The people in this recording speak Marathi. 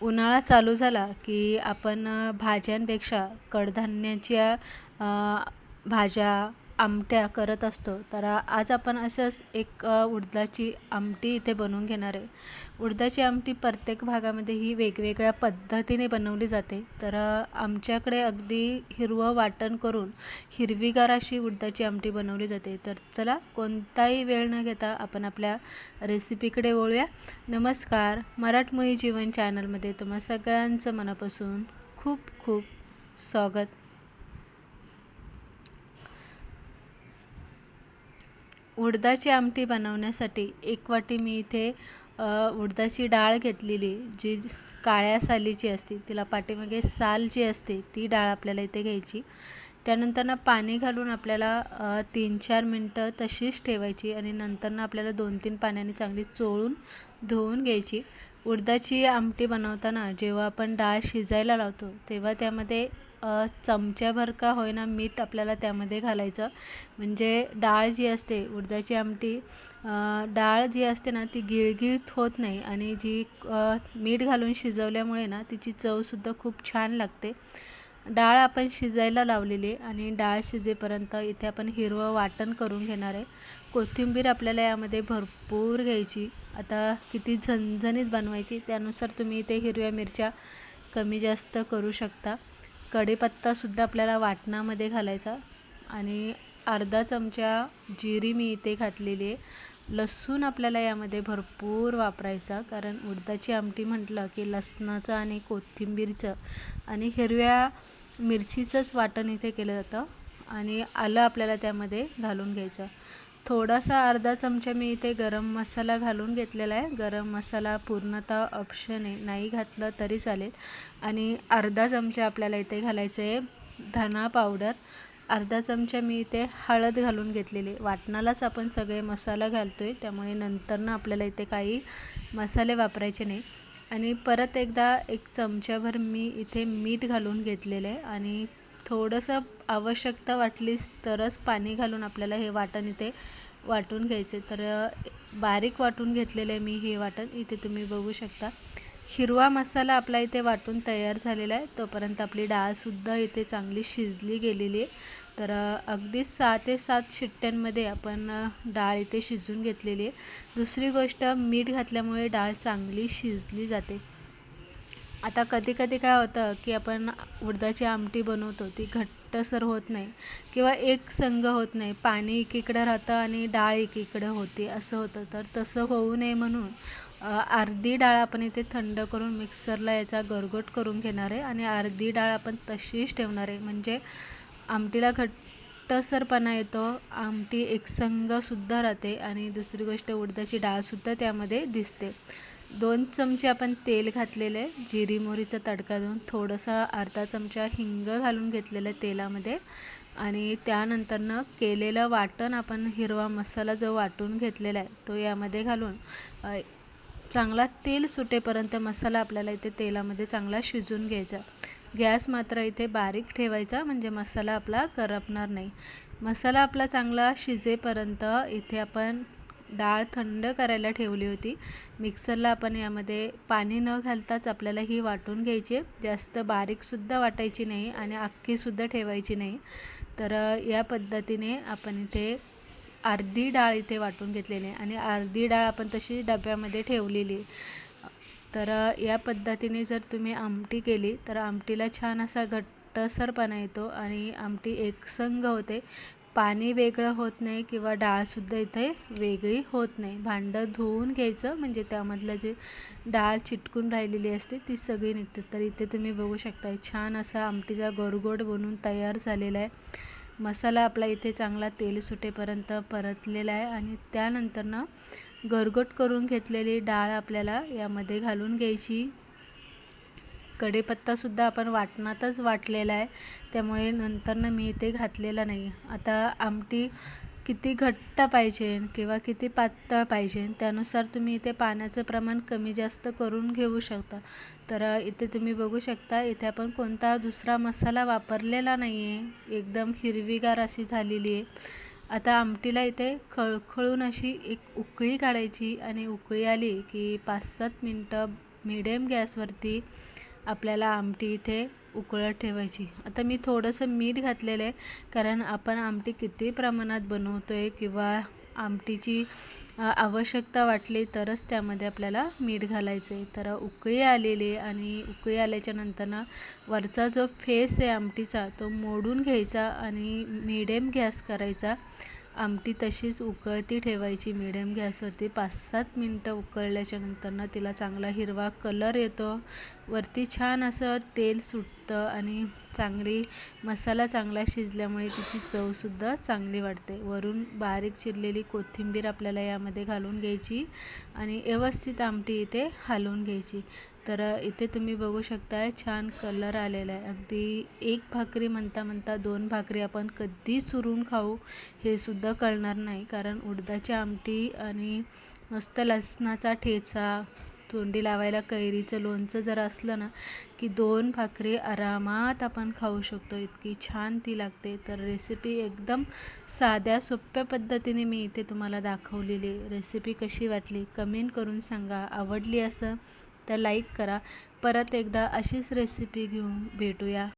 उन्हाळा चालू झाला की आपण भाज्यांपेक्षा कडधान्याच्या भाज्या आमट्या करत असतो. तर आज आपण असंच एक उडदाची आमटी इथे बनवून घेणार आहे. उडदाची आमटी प्रत्येक भागामध्ये ही वेगवेगळ्या पद्धतीने बनवली जाते. तर आमच्याकडे अगदी हिरवं वाटण करून हिरवीगार अशी उडदाची आमटी बनवली जाते. तर चला कोणताही वेळ न घेता आपण आपल्या रेसिपीकडे वळूया. नमस्कार मराठमोळी जीवन चॅनलमध्ये तुम्हा सगळ्यांचं मनापासून खूप खूप स्वागत. उडदाची आमटी बनवण्यासाठी एक वाटी मी इथे उडदाची डाळ घेतलेली जी काळ्या सालीची असते तिला पाठीमागे साल जी असते ती डाळ आपल्याला इथे घ्यायची. त्यानंतर ना पाणी घालून आपल्याला तीन चार मिनटं तशीच ठेवायची आणि नंतर ना आपल्याला दोन तीन पाण्याने चांगली चोळून धुवून घ्यायची. उडदाची आमटी बनवताना जेव्हा आपण डाळ शिजायला लावतो तेव्हा त्यामध्ये चमच्याभर का होईना मीठ आपल्याला त्यामध्ये घालायचं. म्हणजे डाळ जी असते उडदाची आमटी डाळ जी असते ना ती गिळगिळीत होत नाही आणि जी मीठ घालून शिजवल्यामुळे ना तिची चवसुद्धा खूप छान लागते. डाळ आपण शिजायला लावलेली आणि डाळ शिजेपर्यंत इथे आपण हिरवं वाटण करून घेणार आहे. कोथिंबीर आपल्याला यामध्ये भरपूर घ्यायची. आता किती झणझणीत बनवायची त्यानुसार तुम्ही इथे हिरव्या मिरच्या कमी जास्त करू शकता. कढीपत्तासुद्धा आपल्याला वाटणामध्ये घालायचा. आणि अर्धा चमचा जिरी मी इथे घातलेली आहे. लसूण आपल्याला यामध्ये भरपूर वापरायचा कारण उडदाची आमटी म्हटलं की लसणाचं आणि कोथिंबीरचं आणि हिरव्या मिरचीचंच वाटण इथे केलं जातं. आणि आलं आपल्याला त्यामध्ये घालून घ्यायचं. थोडासा अर्धा चमचा मी इथे गरम मसाला घालून घेतलेला आहे. गरम मसाला पूर्णतः ऑप्शन आहे. नाही घातलं तरी चालेल. आणि अर्धा चमचा आपल्याला इथे घालायचं आहे धना पावडर अर्धा चमचा मी इथे हळद घालून घेतलेली वाटणालाच आपण सगळे मसाला घालतो आहे त्यामुळे नंतरनं आपल्याला इथे काही मसाले वापरायचे नाही. आणि परत एकदा एक चमच्याभर मी इथे मीठ घालून घेतलेलं आहे. आणि थोडंसं आवश्यकता वाटलीस तरच पाणी घालून आपल्याला हे वाटण इथे वाटून घ्यायचे तर बारीक वाटून घेतलेलं आहे मी हे वाटण. इथे तुम्ही बघू शकता. हिरवा मसाला आपला इथे वाटून तयार झालेला आहे. तोपर्यंत आपली डाळसुद्धा इथे चांगली शिजली गेलेली आहे. तर अगदी सहा ते सात शिट्ट्यांमध्ये आपण डाळ इथे शिजून घेतलेली आहे. दुसरी गोष्ट मीठ घातल्यामुळे डाळ चांगली शिजली जाते. आता कधी कधी काय होतं की आपण उडदाची आमटी बनवतो ती घट्टसर होत नाही किंवा एक संघ होत नाही. पाणी एकीकडं राहतं आणि डाळ एकीकडं होते असं होतं. तर तसं होऊ नये म्हणून अर्धी डाळ आपण इथे थंड करून मिक्सरला याचा गरगोट करून घेणार आहे आणि अर्धी डाळ आपण तशीच ठेवणार आहे. म्हणजे आमटीला घट्टसरपणा येतो आमटी एकसंघसुद्धा राहते आणि दुसरी गोष्ट उडदाची डाळसुद्धा त्यामध्ये दिसते. दोन चमचे आपण तेल घातलेले आहे. जिरी मोहरीचा तडका देऊन थोडंसं अर्धा चमचा हिंग घालून घेतलेलं आहे तेलामध्ये. आणि त्यानंतरनं केलेलं वाटण आपण हिरवा मसाला जो वाटून घेतलेला आहे तो यामध्ये घालून चांगला तेल सुटेपर्यंत मसाला आपल्याला इथे तेलामध्ये चांगला शिजून घ्यायचा. गॅस मात्र इथे बारीक ठेवायचा म्हणजे मसाला आपला करपणार नाही. मसाला आपला चांगला शिजेपर्यंत इथे आपण डाळ थंड करायला ठेवली होती. मिक्सरला आपण यामध्ये पाणी न घालताच आपल्याला ही वाटून घ्यायची जास्त बारीकसुद्धा वाटायची नाही आणि अख्खीसुद्धा ठेवायची नाही. तर या पद्धतीने आपण इथे अर्धी डाळ इथे वाटून घेतलेली आणि अर्धी डाळ आपण तशी डब्यामध्ये ठेवलेली तर या पद्धतीने जर तुम्ही आमटी केली तर आमटीला छान असा घट्टसरपणा येतो आणि आमटी एकसंग होते. पाणी वेगळं होत नाही किंवा डाळसुद्धा इथे वेगळी होत नाही. भांडं धुवून घ्यायचं म्हणजे त्यामधलं जे डाळ चिटकून राहिलेली असते ती सगळी निघते. तर इथे तुम्ही बघू शकता छान असा आमटीचा गोरगोड बनून तयार झालेला आहे. मसाला आपला इथे चांगला तेल सुटेपर्यंत परतलेला आहे आणि त्यानंतरनं गरगट करून घेतलेली डाळ आपल्याला यामध्ये घालून घ्यायची. कढीपत्तासुद्धा आपण वाटणातच वाटलेला आहे. त्यामुळे नंतरनं मी इथे घातलेला नाही. आता आमटी किती घट्ट पाहिजे किंवा किती पातळ पाहिजे त्यानुसार तुम्ही इथे पाण्याचं प्रमाण कमी जास्त करून घेऊ शकता. तर इथे तुम्ही बघू शकता इथे आपण कोणता दुसरा मसाला वापरलेला नाही आहे एकदम हिरवीगार अशी झालेली आहे. आता आमटीला इथे खळखळून अशी एक उकळी काढायची आणि उकळी आली की पाच सात मिनटं मिडियम गॅसवरती आपल्याला आमटी इथे उकळत ठेवायची. आता मी थोडंसं मीठ घातलेलं आहे कारण आपण आमटी किती प्रमाणात बनवतो आहे किंवा आमटीची आवश्यकता वाटली तरच त्यामध्ये आपल्याला मीठ घालायचं आहे तर उकळी आलेली आणि उकळी आल्याच्या नंतरनं वरचा जो फेस आहे आमटीचा तो मोडून घ्यायचा आणि मिडियम गॅस करायचा. आमटी तशीच उकळती ठेवायची मिडियम गॅसवरती. पाच सात मिनटं उकळल्याच्या नंतरनं तिला चांगला हिरवा कलर येतो. वरती छान असं तेल सुटतं आणि चांगली मसाला चांगला शिजल्यामुळे तिची चवसुद्धा चांगली वाटते वरून बारीक चिरलेली कोथिंबीर आपल्याला यामध्ये घालून घ्यायची आणि व्यवस्थित आमटी इथे हलवून घ्यायची. तर इथे तुम्ही बघू शकताय छान कलर आलेला आहे. अगदी एक भाकरी म्हणता म्हणता दोन भाकरी आपण कधी चुरून खाऊ हे सुद्धा कळणार नाही. कारण उडदाची आमटी आणि मस्त लसणाचा ठेचा तोंडी लावायला कैरीचं लोणचं जर असलं ना की दोन भाकरी आरामात आपण खाऊ शकतो. इतकी छान ती लागते. तर रेसिपी एकदम साध्या सोप्या पद्धतीने मी इथे तुम्हाला दाखवलेली रेसिपी कशी वाटली कमेंट करून सांगा. आवडली असं तर लाईक करा. परत एकदा अशीच रेसिपी घेऊन भेटूया.